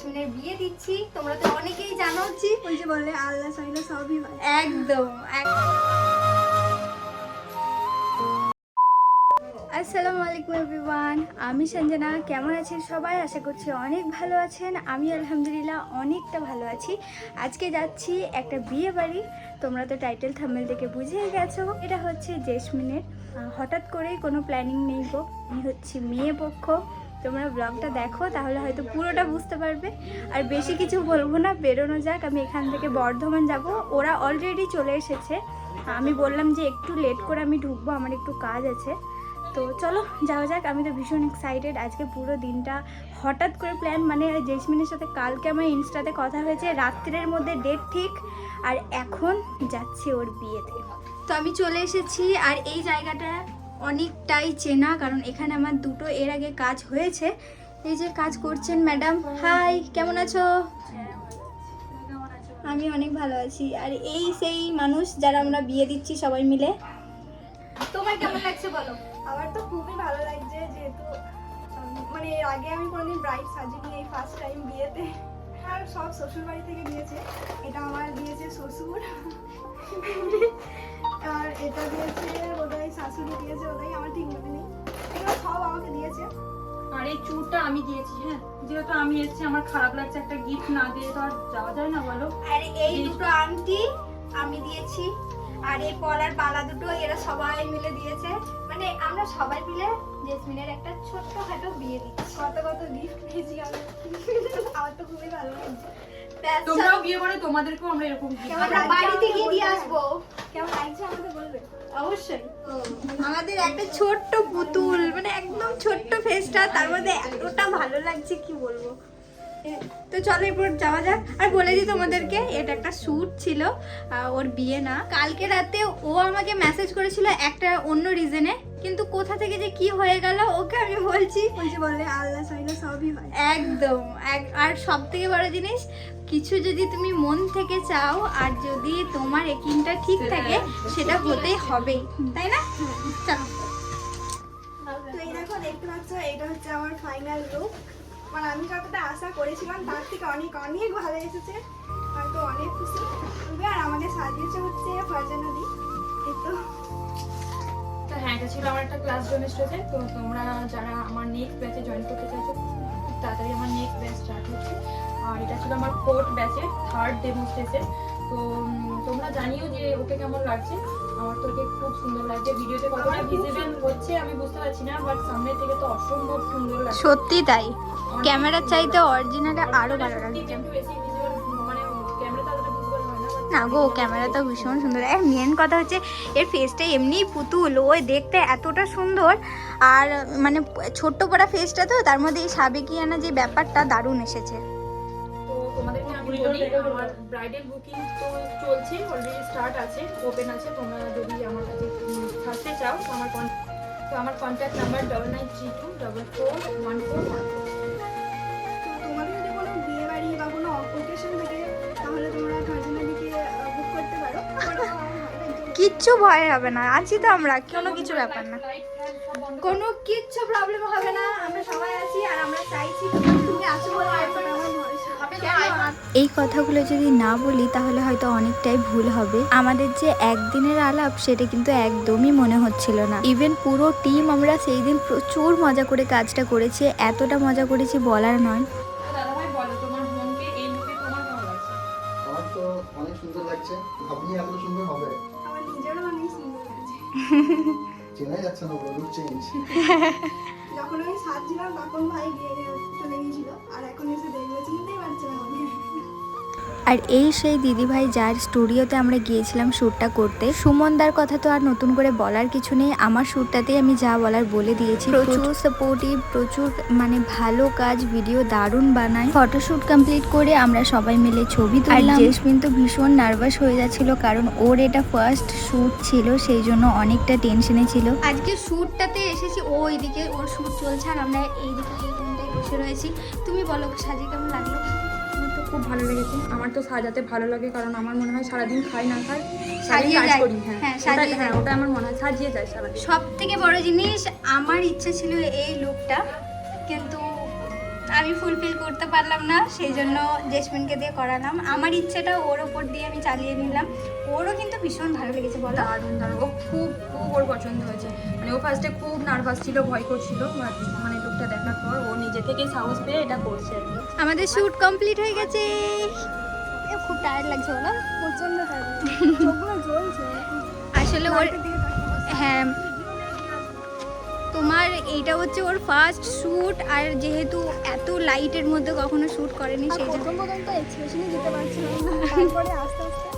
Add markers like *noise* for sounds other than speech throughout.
জেসমিনের বিয়ে দিচ্ছি। তোমরা তো অনেকেই জানো ওই যে বলে আল্লাহ চাইলে সবই হয়। একদম আসসালামু আলাইকুম এভরিওয়ান আমি সঞ্জনা কেমন আছেন সবাই? আশা করছি অনেক ভালো আছেন। আমি আলহামদুলিল্লাহ অনেকটা ভালো আছি। আজকে যাচ্ছি একটা বিয়ে বাড়ি। তোমরা তো টাইটেল থামেল দেখে বুঝেই গেছো। এটা হচ্ছে জেসমিনের। হঠাৎ করেই কোনো প্ল্যানিং নেই গো। আমি হচ্ছি মেয়ে পক্ষ। তোমরা ব্লগটা দেখো, তাহলে হয়তো পুরোটা বুঝতে পারবে। আর বেশি কিছু বলব না, বেরোনো যাক, আমি এখান থেকে বর্ধমান যাব। ওরা অলরেডি চলে এসেছে। আমি বললাম যে একটু লেট করে আমি ঢুকবো, আমার একটু কাজ আছে। তো চলো, যাওয়া যাক। আমি তো ভীষণ এক্সাইটেড আজকে পুরো দিনটা হঠাৎ করে প্ল্যান মানে জেসমিনের সাথে কালকে আমার ইনস্টাতে কথা হয়েছে, রাত্রের মধ্যে ডেট ঠিক। আর এখন যাচ্ছি ওর বিয়েতে। তো আমি চলে এসেছি, আর এই জায়গাটা অনেকটাই চেনা কারণ এখানে আমার দুটো এর আগে কাজ হয়েছে। এই যে কাজ করছেন ম্যাডাম। হাই কেমন আছো? আমি অনেক ভালো আছি। আর এই সেই মানুষ যারা আমরা বিয়ে দিচ্ছি সবাই মিলে। তোমার কেমন লাগছে বলো? আমার তো খুবই ভালো লাগছে যেহেতু মানে এর আগে আমি কোনোদিন ব্রাইড সাজিনি এই ফার্স্ট টাইম বিয়েতে। আর সব শ্বশুর বাড়ি থেকে দিয়েছে। এটা আমার দিয়েছে শ্বশুর। আর এটা দিয়েছে বোধহয় শাশুড়ি দিয়েছে বোধহয় আমার ঠিক মনে নেই। এগুলো সব আমাকে দিয়েছে। আর এই চুরটা আমি দিয়েছি হ্যাঁ? যেহেতু আমি এসেছি আমার খারাপ লাগছে একটা গিফট না দিয়ে তো আর যাওয়া যায় না বলো? আর এই দুটো আংটি আমি দিয়েছি আর এই পলার বালা দুটো এরা সবাই মিলে দিয়েছে। মানে আমরা সবাই মিলে জেসমিনের একটা ছোট্ট খাটো বিয়ে দিচ্ছি। কত কত গিফট পেয়েছি আমি। আমার তো খুবই ভালো লাগছে। তোমরাও বিয়ে করে তোমাদেরকেও আমরা এরকম আমরা। বাড়িতে গিয়ে দিয়ে আসব। কেমন লাগছে আমাকে বলবে? অবশ্যই। আমাদের একটা ছোট্ট পুতুল মানে একদম ছোট্ট ফেসটা তার মধ্যে এতটা ভালো লাগছে কি বলব? তো চলো এরপর যাওয়া যাক। আর বলে দিই তোমাদেরকে এটা একটা শ্যুট ছিল ওর বিয়ে না। কালকে রাতে ও আমাকে মেসেজ করেছিল একটা অন্য রিজনে কিন্তু কোথা থেকে যে কি হয়ে গেল ওকে আমি বলছি ওই যে বলে আল্লাহ চাইলে সবই হয়। একদম এক- আর সব থেকে বড় জিনিস কিছু যদি তুমি মন থেকে চাও আর যদি তোমার একিনটা ঠিক থাকে সেটা হতেই হবে তাই না? চলো। তো এই দেখো দেখতে পাচ্ছ এটা হচ্ছে আমার ফাইনাল লুক মানে আমি যতটা আশা করেছিলাম তার থেকে অনেক অনেক ভালো এসেছে। হয়তো অনেক খুশি। আর আমাকে সাজিয়েছে হচ্ছে ছিল আমার একটা ক্লাস জয়েন স্টেজে তো তোমরা যারা আমার নেক্সট ব্যাচে জয়েন করতে চাইছো খুব তাড়াতাড়ি আমার নেক্সট ব্যাচ স্টার্ট হচ্ছে। আর এটা ছিল আমার ফোর্থ ব্যাচে থার্ড ডেমো স্টেজে তো তোমরা জানিও যে ওকে কেমন লাগছে। আমার তো ওকে খুব সুন্দর লাগছে। ভিডিওতে কতটা ভিজিবল হচ্ছে আমি বুঝতে পারছি না বাট সামনে থেকে তো অসম্ভব সুন্দর লাগছে। সত্যি তাই। ক্যামেরার চাইতে অরিজিনালটা আরও ভালো লাগছে। না গো ক্যামেরা তো ভীষণ সুন্দর। আর মেন কথা হচ্ছে, এর ফেসটা এমনিই পুতুল, ওই দেখতে এতটা সুন্দর। আর মানে ছোট্ট পড়া ফেসটা তো, তার মধ্যে এই সাবেকিয়ানা যে ব্যাপারটা দারুণ এসেছে। আমার contact number double nine three two double four one four one four কিচ্ছু ভয় হবে না আছি তো আমরা কোনো কিছু ব্যাপার না। কোনো কিচ্ছু প্রবলেম হবে না আমরা সবাই আছি আর আমরা চাইছি তুমি- বলে এই কথাগুলো যদি না বলি তাহলে হয়তো অনেকটাই ভুল হবে। আমাদের যে একদিনের আলাপ সেটা কিন্তু একদমই মনে হচ্ছিল না। ইভেন পুরো টিম আমরা সেই দিন প্রচুর মজা করে কাজটা করেছি এতটা মজা করেছি বলার নয়। চেনাই যাচ্ছে না লুক চেঞ্জ *laughs* যখন আমি সাত সাজছিলাম তখন ভাই গিয়ে চলে গিয়েছিল আর এখন এসে দেখলে চিনতেই পারছে না। আর এই সেই দিদিভাই যার স্টুডিওতে আমরা গিয়েছিলাম শ্যুটটা করতে সুমনদার কথা তো আর নতুন করে বলার কিছু নেই। আমার শ্যুটটাতেই আমি যা বলার বলে দিয়েছি। প্রচুর। সাপোর্টিভ প্রচুর মানে ভালো কাজ ভিডিও দারুণ বানায়। ফটোশ্যুট কমপ্লিট করে আমরা সবাই মিলে ছবি তুললাম। জেসমিন তো ভীষণ নার্ভাস হয়ে যাচ্ছিল কারণ ওর এটা ফার্স্ট শ্যুট ছিল সেই জন্য অনেকটা টেনশনে ছিল। আজকে শ্যুটটাতে এসেছি ও এইদিকে ওর শ্যুট চলছে আর আমরা এইদিকে বসে রয়েছি। তুমি বলো সাজি কেমন লাগল? খুব ভালো লেগেছে। আমার তো সাজাতে ভালো লাগে কারণ আমার মনে হয় সারাদিন খাই না খাই সাজিয়ে কাজ যায়। করি হ্যাঁ। হ্যাঁ, সাজিয়ে হ্যাঁ। ওটা আমার মনে হয় সাজিয়ে যায় সারাদিন। সব থেকে বড় জিনিস আমার ইচ্ছে ছিল এই লুকটা কিন্তু আমি ফুলফিল করতে পারলাম না সেই জন্য জেসমিনকে দিয়ে করালাম। আমার ইচ্ছেটা ওর ওপর দিয়ে আমি চালিয়ে নিলাম। ওরও কিন্তু ভীষণ ভালো লেগেছে বলো। দারুণ দারুণ। ও খুব খুব ওর পছন্দ হয়েছে। মানে ও ফার্স্টে খুব নার্ভাস ছিল ভয় করছিল মানে লুকটা দেখার পর ও নিজে থেকেই সাহস পেয়ে এটা করছে আমাদের শ্যুট কমপ্লিট হয়ে গেছে। খুব টায়ার্ড লাগছে বলো। প্রচণ্ড চোখগুলো জ্বলছে। আসলে ওর। হ্যাঁ। তোমার এইটা হচ্ছে ওর ফার্স্ট শ্যুট আর যেহেতু এত লাইটের মধ্যে কখনো শ্যুট করেনি সেই জন্য প্রথম প্রথম তো এক্সপ্রেশনই দিতে পারছিলাম না। তারপরে আস্তে আস্তে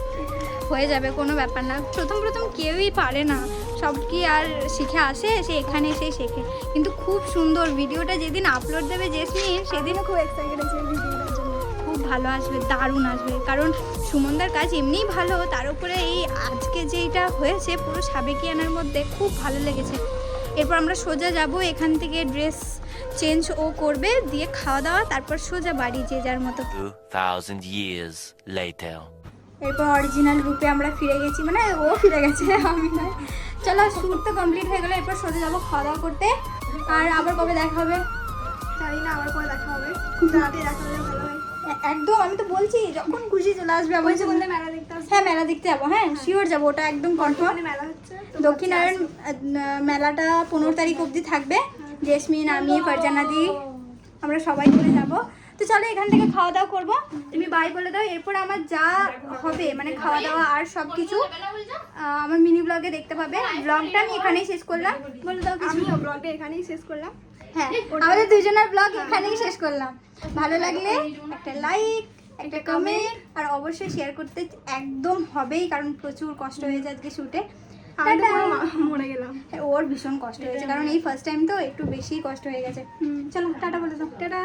হয়ে যাবে কোনো ব্যাপার না। প্রথম প্রথম কেউই পারে না। সব কি আর শিখে আসে? সে এখানে এসেই শেখে। কিন্তু খুব সুন্দর ভিডিওটা যেদিন আপলোড দেবে জেসমিন সেদিন সেদিনও খুব এক্সাইটেড আছি ভিডিওটার খুব ভালো আসবে দারুণ আসবে। কারণ সুমনদার কাজ এমনিই ভালো তার উপরে এই আজকে যেইটা হয়েছে পুরো সাবেকিয়ানার মধ্যে খুব ভালো লেগেছে। এরপর আমরা সোজা যাব এখান থেকে ড্রেস চেঞ্জ ও করবে দিয়ে খাওয়া দাওয়া তারপর সোজা বাড়ি যে যার মতো। 2,000 years later. এরপর অরিজিনাল রূপে আমরা ফিরে গেছি। মানে ও ফিরে গেছে আমি না চলো শ্যুট তো কমপ্লিট হয়ে গেলো এরপর সোজা যাব খাওয়া দাওয়া করতে। আর আবার কবে দেখা হবে? জানি না আবার কবে দেখা হবে। খুব তাড়াতাড়ি দেখা হলে ভালো হয়। একদম আমি তো বলছি যখন খুশি চলে আসবে আমার বলছে বললে মেলা দেখতে হ্যাঁ মেলা দেখতে যাব হ্যাঁ শিওর যাব ওটা একদম কনফার্ম মেলা হচ্ছে দক্ষিণারায়ণ মেলাটা পনেরো তারিখ অবধি থাকবে। জেসমিন আমি ফারজানা দি আমরা সবাই করে যাব। তো চলো এখান থেকে খাওয়া দাওয়া করব। তুমি বাই বলে দাও এরপর আমার যা হবে মানে খাওয়া দাওয়া আর সব কিছু আমার মিনি ব্লগে দেখতে পাবে। ব্লগটা আমি এখানেই শেষ করলাম। বলে দাও কিছু। আমিও ব্লগটা এখানেই শেষ করলাম। হ্যাঁ আমাদের দুজনের ব্লগ এখানেই শেষ করলাম। ভালো লাগলে একটা লাইক একটা কমেন্ট আর অবশ্যই শেয়ার করতে একদম হবেই কারণ প্রচুর কষ্ট হয়েছে আজকে শুটে আমি মরে গেলাম। ওর ভীষণ কষ্ট হয়েছে কারণ এই ফার্স্ট টাইম তো একটু বেশি কষ্ট হয়ে গেছে। চলো টাটা বলে দাও। টাটা।